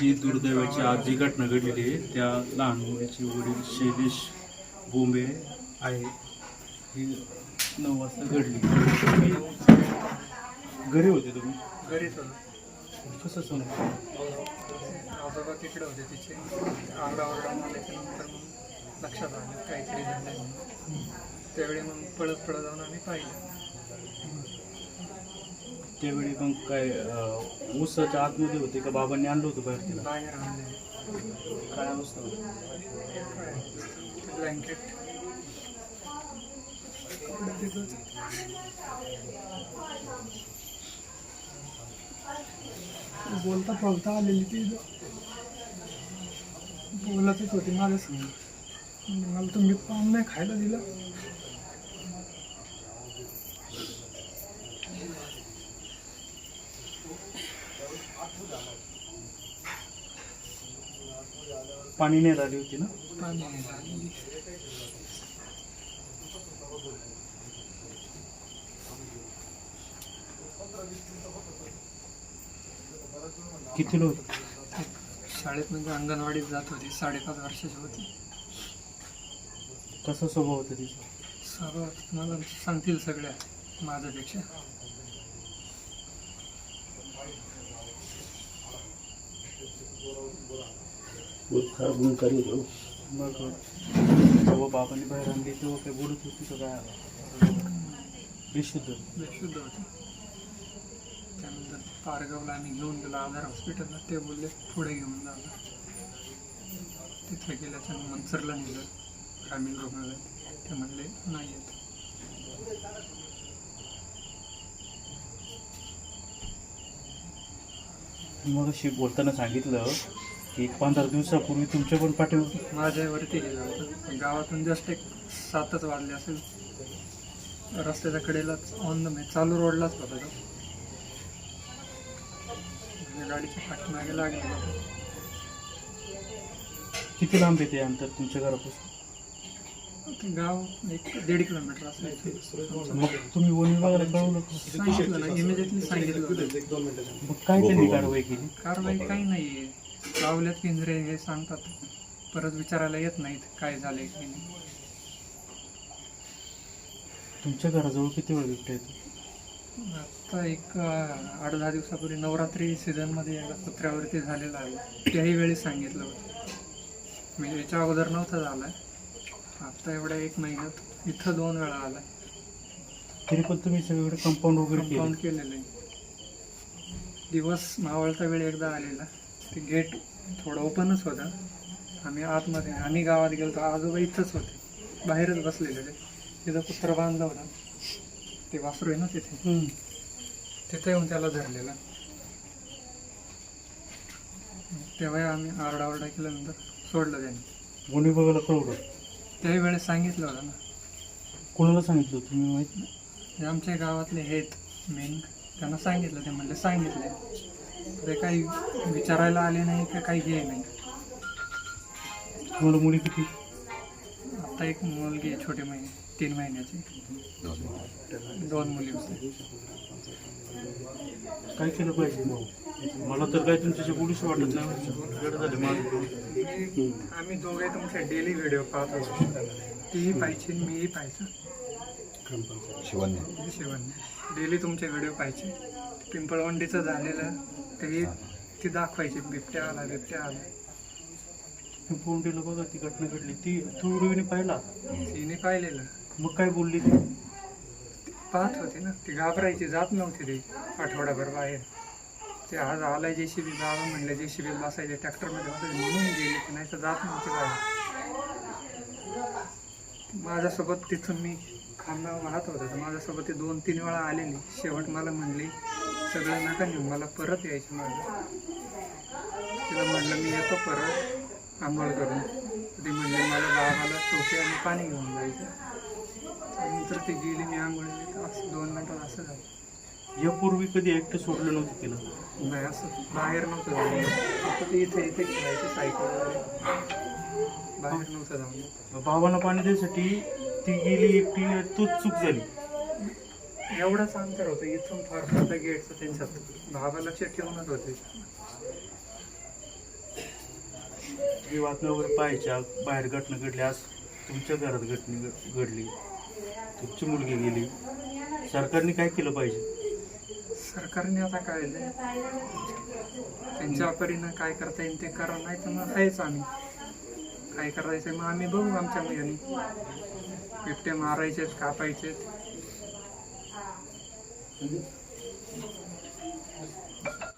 जी दुर्दैवाची आज जी घटना घडलेली आहे त्या लहान मुलीची वडील शैलेश बोंबे आहे. ही नऊ वाजता घडली. घरी होते तुम्ही? घरीच होतो. कसं समजलं आजोबा तिकडे होते तिचे आरडाओरडा आल्याच्यानंतर मग लक्षात आलं काहीतरी झालं त्यावेळी मग पळत पळत जाऊन आम्ही पाहिलं. त्यावेळी मग काय अं, ऊसाच्या आतमध्ये होते का? बाबांनी आणलं होतं बाहेर तिला? बाहेर आणले. काय अवस्था होती? ब्लँकेट बोलता बोलता आलेली ती. बोलतच होती माझ्या मला तुम्ही पान नाही खायला दिलं. पाणी नाही आली होती ना? पाणी नाही आलेली किती लोक? शाळेत म्हणजे अंगणवाडीत जात होती साडेपाच वर्षाची होती. कसा स्वभाव होता तिचा? सर्व मला सांगतील सगळ्या माझ्यापेक्षा. मग जेव्हा बाबांनी बाहेर आणली तेव्हा काय बोलत होती का काय? बेशुद्ध बेशुद्ध होती. त्यानंतर पारगावला आम्ही घेऊन गेलो आधार हॉस्पिटलला. ते बोलले पुढे घेऊन जाणार तिथे गेल्याच्या मनसरला नेलं ग्रामीण रुग्णालयात ते म्हणले नाही येत. मग अशी बोलताना सांगितलं एक पंधरा दिवसापूर्वी तुमच्या पण पाठीवर माझ्यावरती होतं गावातून जस्ट एक सातच वाजले असेल. रस्त्याच्या कडेलाच ऑन द म्हणजे चालू रोडलाच होता तो. म्हणजे गाडीच्या पाठीमागे लागले किती लांब येते अंतर तुमच्या घरापासून? गाव एक दीड किलोमीटर मग तुम्ही वन विभागाला कळवलं का? सांगितलं ना इमिजिएटली सांगितलं होतं. मग काय त्यांनी कारवाई केली? कारवाई काही नाही लावल्यात केंद्रे हे सांगतात. परत विचारायला येत नाहीत काय झालंय काही नाही. तुमच्या घराजवळ किती वेळ बिबट्या येतो आता एक अं, आठ दहा दिवसापूर्वी नवरात्री सीझनमध्ये एकदा कुत्र्यावरती झालेला आहे. त्याही वेळी सांगितलं होतं. मी याच्या अगोदर नव्हता झाला. आता एवढ्या एक महिन्यात इथं दोन वेळा आला. तरी पण तुम्ही सगळीकडे कंपाऊंड वगैरे कंपाऊंड केलं केलेलं आहे. दिवस मावळता वेळ एकदा आलेला. ते गेट थोडं ओपनच होतं. आम्ही आतमध्ये आम्ही गावात गेलो तर आजोबा इथंच होते. बाहेरच बसलेले ते तिथं कुत्र बांधलं होतं. ते वासरू आहे ना तिथे. तिथे येऊन त्याला धरलेलं. तेव्हा आम्ही आरडाओरडा केल्यानंतर सोडलं त्यांनी. वन विभागाला कळवलं? त्याही वेळेस सांगितलं होतं ना. कोणाला सांगितलं तुम्ही माहीत नाही. आमच्या गावातले आहेत मेन त्यांना सांगितलं ते म्हणले सांगितले ते काही विचारायला आले नाही का काही हे नाही. तुम्हाला मुली किती? आता एक मुलगी आहे छोटी महिने तीन महिन्याची. दोन मुली काय केलं पाहिजे मग? मला तर काय तुमच्याशी बोलूच वाटत नाही. आम्ही दोघे तुमचे डेली व्हिडिओ पाहत. होतो तीही पाहिजे मीही पाहायचं शिवण्य. डेली तुमचे व्हिडिओ पाहायचे पिंपळवंडीचं झालेलं तेही ती दाखवायची बिबट्या आला बिबट्या आला. पोंडीला बघा ती घटना घडली. ती तुळवीने पाहिला? तिने पाहिलेलं. मग काय बोलली ती? पाहत होती ना ती घाबरायची जात नव्हती ती आठवडाभर बाहेर. ते आज आलाय जे सी बी बाबा म्हणलं जे सी बी बसायचे ट्रॅक्टरमध्ये बसायचे म्हणून गेले की नाही तर जात नव्हती बाहेर. माझ्यासोबत तिथून मी खांबा वाहत होता तर माझ्यासोबत ती दोन तीन वेळा आलेली. शेवट मला म्हणली सगळं नका नेऊ मला परत यायचं माझं. तिला म्हणलं मी येतो परत आंघोळ करून. ती म्हणली मला बाबाला टोपी आणि पाणी घेऊन जायचं. नंतर ती गेली मी आंघोळीला तर असं दोन मिनटात असं झालं. यापूर्वी कधी एकटं सोडलं नव्हतं तिला? नाही असं बाहेर नव्हतं जाऊन ते इथे इथे खेळायचं सायकल बाहेर नव्हतं जाऊन बाबांना पाणी द्यायसाठी ती गेली एकटी तोच चूक झाली. एवढंच अंतर होतं इथून फार फार गेटचं त्यांच्यात भावाला लक्ष ठेवूनच होते बातम्या वगैरे पाहायच्या बाहेर घटना घडली आज तुमच्या घरात घटना घडली. तुमची मुलगी गेली. सरकारने काय केलं पाहिजे? सरकारने आता काय त्यांच्या परीनं काय करता येईल ते करा नाही तर मग आहेच आम्ही. काय करायचं मग आम्ही बघू आमच्या मुलांनी बिबटे मारायचेत कापायचेत. Şimdi